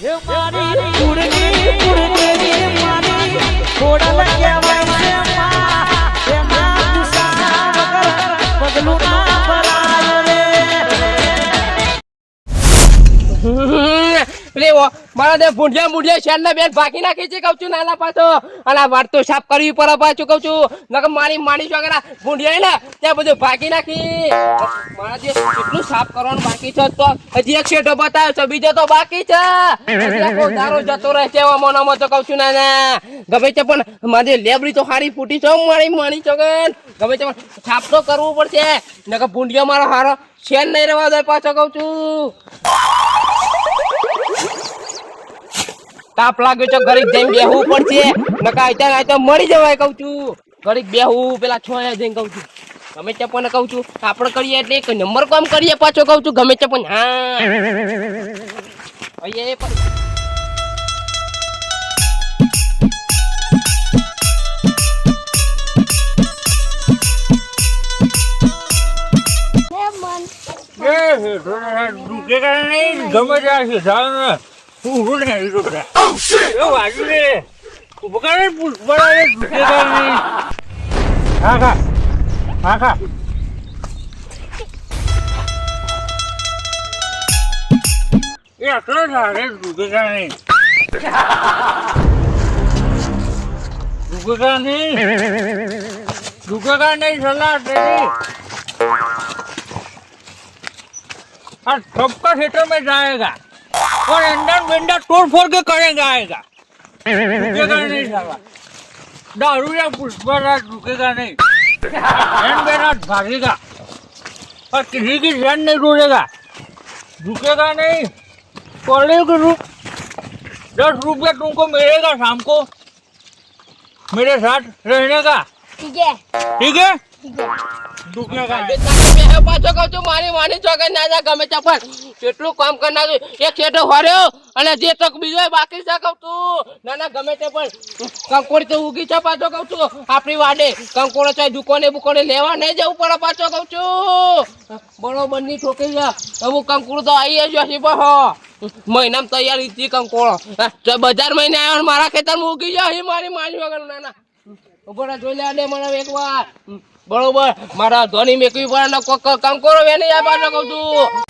હે મારી કુળની કુળદેવી મારી ખોડલ કહેવાય છે માં એના ગુસ્સા વગર પગલું ના ભરાય રે. ઓ, મારા દે ભૂંડિયા ભૂંડિયા શેરના બેન ભાગી નાખી છે કહું છું નાના પાછો અને વાત તો સાફ કરવી પડે પાછું કહું છું. નકર મારી માણી કે ભૂંડિયા ને ત્યાં બધું ભાગી નાખી. મારા જે કેટલું સાફ કરવાનું બાકી છે તો હજી એક શેઠો બતાવ્યો છે બીજો તો બાકી છે. દારો જતો રહે છે એવા મોનામાં તો કહું છું નાના ગમે છે પણ મારી લેબડી તો હારી ફૂટી છે મારી માની ચોગન ગમે છે પણ સાફ તો કરવું પડશે. નકર ભૂંડિયા મારો હારો શેન નહીં રહેવા દે પાછો કહું છું. તાપ લાગ્યો છે ઘરે જઈને બેહવું પડશે નકા આઈતા તો મરી જવાય કહું છું ઘરે બેહવું પેલા છોયા જઈને કહું છું ગમે તે પણ કહું છું આપણે કરીએ એટલે એક નંબર કામ કરીએ પાછો કહું છું ગમે તે પણ હા અહીંયા એ પણ ગમે ત્યાં છે જાણ ઊભું ને એ લોકો એ વાગી રે ઊભું કરે પુષ્પડા ઢુકેગા નહીં હા ખા હા ખા એ આટલો સારે ઢુકેગા નહીં ઢુકેગા નહીં ઢુકેગા નહીં સલાહ તેરી और सबका थिएटर में जाएगा और अंदर विंडर तोड़ फोड़ के करेगा आएगा। रुकेगा नहीं साला। दारू या पुष्पराज रुकेगा नहीं। भागेगा। और किसी की जान नहीं रोलेगा रुकेगा नहीं। कॉलेज के रूप दस रुपया तुमको मिलेगा शाम को। मेरे साथ रहने का। ठीक है। ठीक है? रुकेगा પાછો કહું છું મારી માની ચોકે ના જા ગમે તે પણ કેટલું કામ કરનાર એક શેઠો હર્યો અને જે તક બીજો બાકી છે કહું છું ના ના ગમે તે પણ. કંકોડી તો ઉગી છે પાછો કહું છું. આપણી વાડે કંકોડો છે દુકાને બુકોને લેવા નહીં જવું પડે પાછો કહું છું. બરોબરની ઠોકી છે. હું કંકોડો તો આવી જ હશે પણ મહિનામાં તૈયારી હતી કંકોળો. બજાર મહિને આવ્યો મારા ખેતરમાં ઉગી જાય મારી માની વગર. ના ના. ઊભો જોઈ લે મને એક વાર બરોબર. મારા ધોની મેકવી પડે કામ કરો એને આ બાજુ કહું છું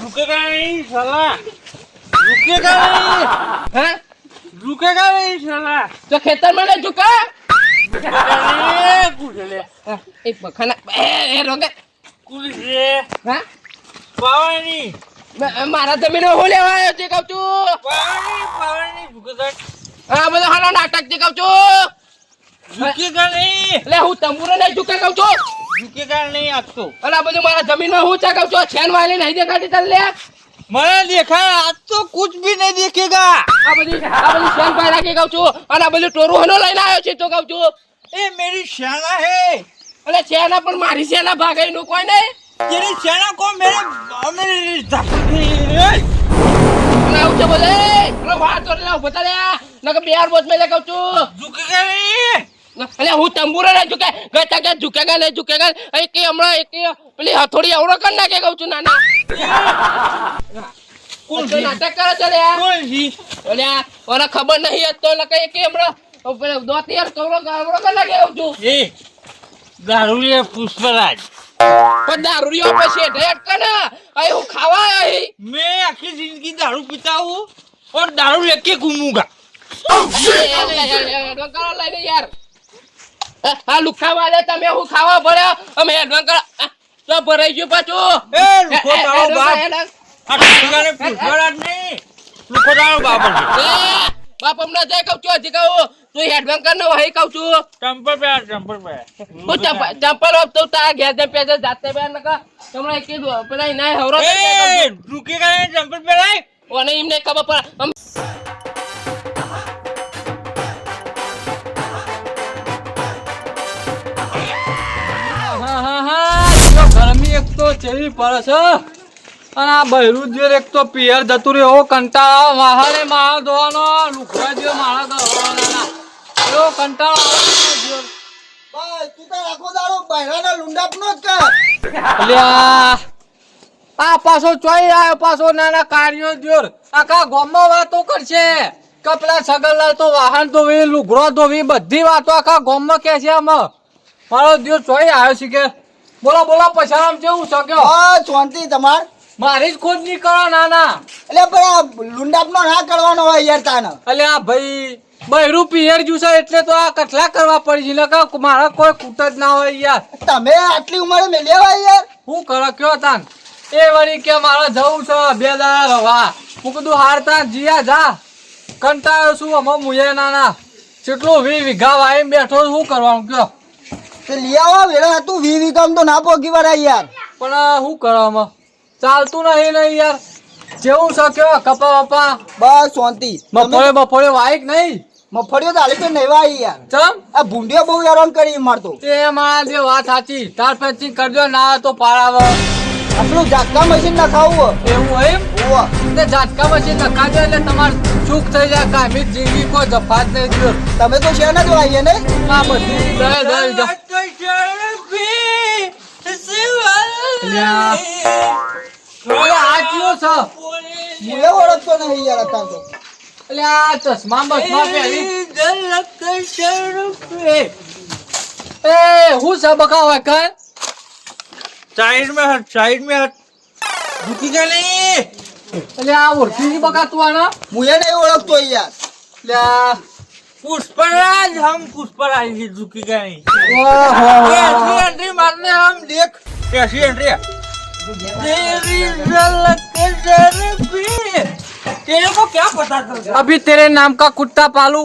રૂકેગા રૂકેગા રૂકેગા તો ખેતર રૂકેગા રૂકેગા રૂકેગા મારા તમે નો હું લેવા આવ્યો છું હાલો નાટક છે છું ઝુકેગા એટલે હું તંબુરે નહીં ઝુકે કહું નહીં આપતો એટલે બધું મારા જમીનમાં હું ચા છું? છેન વાળી નહીં દેખાતી તલ્યા મને દેખાય આજ તો કુછ ભી નહીં દેખેગા. આ બધી આ બધી શેન પાઈ રાખી કહું છું. અને આ બધું ટોરું હલો લઈને આવ્યો છે તો કહું છું. એ મેરી શેના હે? અલે શેના પણ મારી શેના ભાગે નું કોઈ નહીં? તેરી શેના કો મેરે મેરે લાવ છે. બોલે? અરે વાત તો લાવ બતા લે. નક બિહાર બોસ મે લે કહું છું. ઝુકી ગઈ અલે હું તંબુરો ને ઝુકે ગતા કે ઝુકેગા ને ઝુકેગા. એ કે હમણાં એક પેલી હથોડી અવરો કર નાખે કહું છું નાના. ખબર નહીં પુષ્પરાજ. દારૂ પછી ખાવા મેં આખી જિંદગી દારૂ પીતા હું ઓર દારૂ લેકે ઘૂમુંગા યાર. હા લુખાવા દે તમે હું ખાવા ભર્યા. અમે લા ભરાઈ ગયો પાછો. એ લુખો તારો બાપ. આ ઠંગાને પૂછવાડા જ નહીં. લુખો તારો બાપ બાપ હમણાં જાય કહું છું હજી કહું. તું હેડબેંગ કર નો વહી કહું છું. ચંપલ પે ચંપલ પે હું ચંપલ ઓપ તો તારા ઘેર જઈને પેજે જાતે પે નકા તમને કીધું પેલા ના હવરો એ રૂકી ગયો ચંપલ પે ઓને એમને ખબર પડે તો ચેવી પડે છે? અને આ બૈરું જે એક તો પિયર જતું રહ્યો એવો કંટાળો વાહરે માલ ધોવાનો કંટાળો જેવો છે. બસ એવો અલ્યા આ પાછો ચોઈ આવ્યો પાછો નાના કાર્યો જોર. આખા ગામમાં વાતો કરશે. કપડા સગનલાલ તો વાહન ધોવી લુગડો ધોવી બધી વાતો આખા ગામમાં કે છે આમાં. મારો દિવસ ચોઈ આવ્યો છે કે બોલો બોલો પછારામ કેવું શક્યો હા શાંતિ તમાર. મારી જ ખોજ નહીં કરો નાના. એટલે પણ આ લુંડાપનો ના કરવાનો હોય યાર તાને. અલ્યા ભાઈ બૈરું પિયર જ્યું છે એટલે તો આ કટલા કરવા પડી છે. મારા કોઈ કૂટ જ ના હોય યાર. તમે આટલી ઉંમરે મેલ્યા હોય યાર. હું કરો કયો તાન? એ વળી કે મારે જવું છે બે દાડા રવા. હું કીધું હારતા જીયા જા. કંટાળ્યો છું અમે મુયે નાના. કેટલું વી વીઘા વાઈ બેઠો શું કરવાનું કયો? તે લઈ આવો વેળા તું વી વી કામ તો ના પોકી વળાય યાર. પણ શું કરવામાં? ચાલતું નહીં નહીં યાર. જેવું છે કયો કપા વપા બસ શાંતિ. મફળે બપોરે વાયક નહીં. મફળીઓ તો હાલી તો નહીં યાર. ચમ? આ ભૂંડીઓ બહુ હેરાન કરી મારતો. તે મારા જે વાત સાચી. તાર પછી કરજો ના તો પાડાવ. આટલું જાટકા મશીન નખાવું એવું એમ? તે ઝાટકા પછી નખાજો એટલે તમારે ચૂક થઈ જાય કામી જીવી કોઈ જફાત નહીં થયો. તમે તો શેના જ વાઈએ ને? આ બધી દય દય સાઈડ મેં અલ્યા, મેં કયો છે? મુએ ઓળખતો નહીં. યાર અત્યારે તો અલ્યા, આ ચશ્મા બસમા પહેરી. એ, હું છે બકા હોય કાંઈ? साइड में हट साइड में हट झुकी का नहीं અલ્યા, આ ઓળખી નહીં બકા તું આને? મુએ નહીં ઓળખતો યાર અલ્યા, पुष्पराज हम पुष्पराज ही झुकी का नहीं ઓહો. ये ऐसी एंट्री मारने हम देख कैसी एंट्री है तेरी झलक शर्फी तेरे को क्या पता चलता अभी तेरे नाम का कुत्ता पालू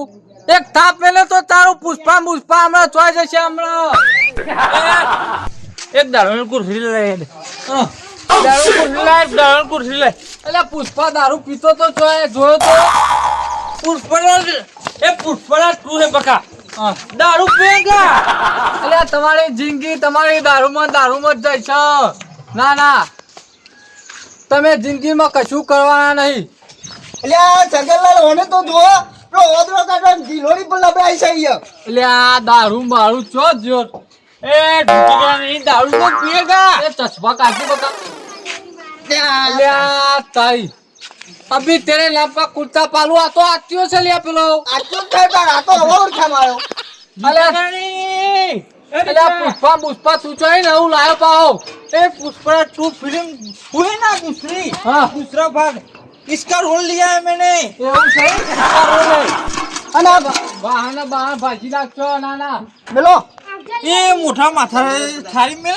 एक थाप મેલે તો તારું પુષ્પા પુષ્પા હમણાં ચોઈ જશે હમણાં एक दारू कुर्सी ले Oh, દારૂ કુર્સી લાય દારૂ કુર્સી દારૂ પીતો જાય છે ના ના. તમે જિંદગીમાં કશું કરવાના નહીં. એટલે જગનલાલ હોને તો જુઓ રોદરો કાઢો ગિલોડી પર લબડાઈ છે અહીંયા. એટલે આ દારૂ મારું છો જોર ए झुकेगा नहीं दारू तो पिएगा એ ચશ્મા કાઢી બકા ત્યાં અલ્યા તારી અભી તેરે નામ કા કુર્તા પાલુ આ તો આત્યો છે લ્યા પેલો આટલું જ થાય પણ આ તો હવે ઓળખા માર્યો અલ્યા नहीं અલ્યા પુષ્પા પુષ્પા તું ચોય ને હું લાયો પાઓ ए पुष्पराज टू फिल्म हुई ना दूसरी हाँ। दूसरा भाग इसका रोल लिया है मैंने એવું છે સારું નહીં. અને આ બ- વાહન બહાર ભાજી નાખશો ના ના મેલો ये मुठा माथा थाली में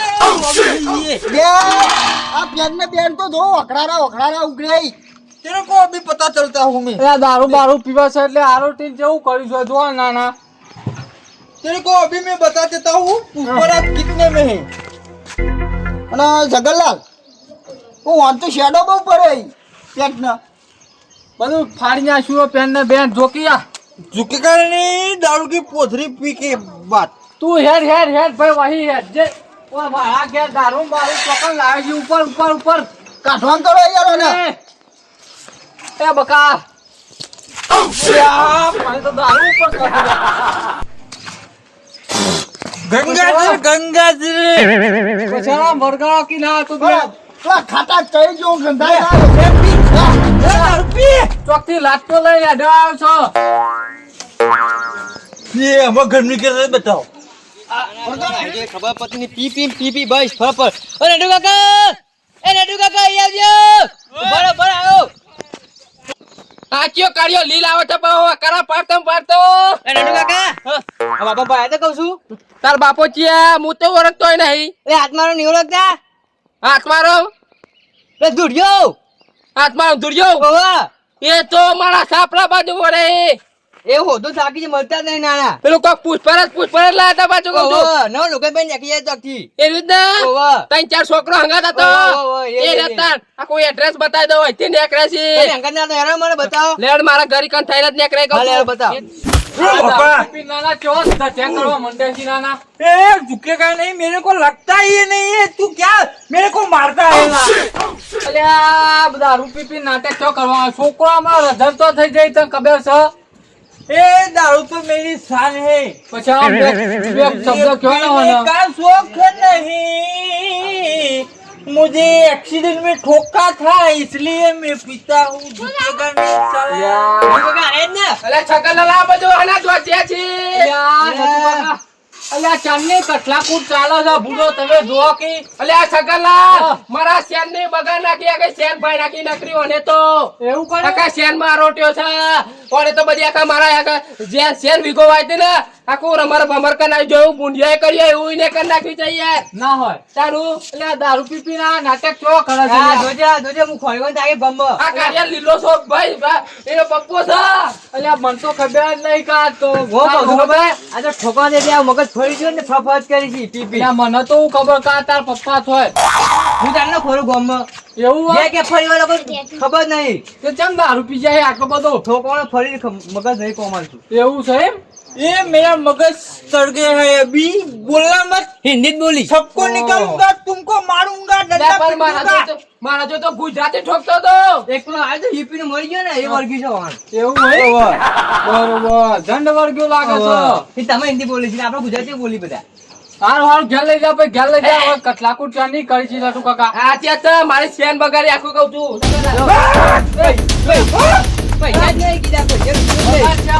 ये બે આ પેન ને બેન તો જો વખડારા વખડારા ઉગડાઈ तेरे को अभी पता चलता हूँ मैं અલ્યા દારૂ બારૂ પીવા છે એટલે આરોટી જેવું કર્યું છે જો ના ના तेरे को अभी मैं बता देता हूँ पुष्पराज कितने में है અને જગનલાલ હું વાંચ તો શેડો બહુ પડે પેન્ટ ને બધું ફાડી નાખ્યું પેન ને બેન જોકિયા झुकेगा नहीं दारू की पोथरी पी के बात તું હેડ હેડ હેડ ભાઈ વહી હેડ. જે ઓ મારા ઘેર દારૂ બારૂ ચોકન લાવે છે ઉપર ઉપર ઉપર. કાઢવાન તો રહી યાર ને. એ. બકા. ગંગાજી ગંગાજી. બચારા મરગા કી ના તું ખાતા ચઈ જો ગંધા ચોકથી લાટકો લઈ અડાવ છો. એ અમે ગરમી કરે ખબર પડતી ની પી પી પી પી બસ ફર ફર અરે નડુ કાકા! એ નડુ કાકા અહીં આવજો! બરો બરો આવો આ કયો કાર્યો લીલ આવો છે બહુ કરા પાડતો પાડતો. એ નડુ કાકા! આ બાપા ભાઈ તો કહું છું. તાર બાપો ચિયા હું? તો ઓળખતોય નહીં. એ આત્મારો નહીં ઓળખતા આત્મારો એ દુડિયો આત્મારો ઓવા એ તો મારા સાપડા બાજુ વળે. એ હોદો થાકી છે મળતા જ નહીં નાના પેલું કોક પૂછપરસ પૂછપરસ લાતા બાજુ કહું છું ઓવા નવ લોકો બેન નાખી જાય ચોકથી એ રીતના ઓવા ત્રણ ચાર છોકરો હંગાત હતો ઓહો, ઓહો, એ, એ એ, રહેતા આ કોઈ એડ્રેસ બતાવી દો અહીંથી નીકળે છે તમે અંકલ ના તો હેરાન મને બતાવો લેડ મારા ઘરી કન થઈને જ નીકળે કહું હા, છું. લેડ બતાવો. દારૂ પી નાના ચોસ ચેક કરવા મંડે છે નાના ए झुकेगा नहीं मेरे को लगता ही नहीं है तू क्या मेरे को मारता है ना અલ્યા દારૂ પી પી નાટક ચો કરવા છોકરો અમારો રધર તો થઈ જાય તને ખબર છે ए दारू तो मेरी शान है પછી આમ બે બે શબ્દ કહેવાના पीने હોય का शौक नहीं मुझे एक्सीडेंट में ठोका था इसलिए मैं पीता हूँ झुकेगा नहीं साला અલે છગનલાલ આ બધું આના જ વાંચ્યા છે અલ્યા ચાંદની કટલાકૂટ ચાલો છે ભૂલો તમે જુઓ કે. મારા શેનની બગાડ નાખી શેન ભાઈ નાખી નકરી ઓને તો. એવું કરે આખા શેનમાં રોટ્યો છે. ઓને તો બધી આખા મારા આખા જે શેન વાયતી ને આખું રમર ભમર કરી નાખ્યું જોયું બુંડિયા કર્યો એવું એને કરી નાખ્યું છે યાર ના હોય. તારું? એટલે દારૂ પી પીને આ નાટક ચો કરે છે જોજે, જોજે, હું તાકે ભમ્બો. આ કાર્ય લીલો છો ભાઈ એનો પપ્પો છે. અલ્યા મન તો ખબર જ નહીં કે તો. આ દે ત્યાં મગજ ફરી ગયો ને ફફત કરી છે, પી ના મને તો હું ખબર કા તાર પપ્પા થોય. હું તારને ખોરું ગમ એવું હોય? કે ફરી વાર ખબર નહીં. તો ચમ દારૂ પી જાય આટલો બધો? ઠોકવાનો ફરી મગજ નહીં કોમાલ છું એવું છે એમ? ये मेरा मगज सड़ गया है अभी बोलना मत હિન્દી જ બોલી सबको निकालूंगा तुमको मारूंगा લે डंडा પણ મારા पीटूंगा જો તો- મારા જો તો ગુજરાતી ઠોકતો તો એક પેલો આવ્યો તો હિપી મરી ગયો ને એ વર્ગી છે વાહન. એવું હોય બરોબર દંડ વર્ગ્યો લાગે છે એ તમે હિન્દી બોલી છે ને આપણે ગુજરાતી બોલી બધા હારું હારું ઘેર લઈ જા ભાઈ ઘેર લઈ જા હવે કટલાકૂટ ચા નહીં કરી છે લટુ કાકા આ ત્યાં તો મારી શેન બગાડી આખું કહું છું પૈસા જ નહીં કીધા પૈસા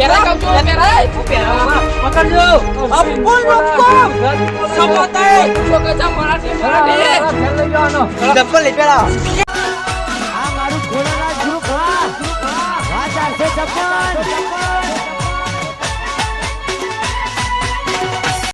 પેરા કાપજો પેરા પેરા પકડજો અપુલ રોકો સપોતાય છોકરા મરાઠી મરાઠી ચપ્પલ લે પેરા આ મારું ખોલા ના ગુરુ ખા હા ચાલશે ચપ્પલ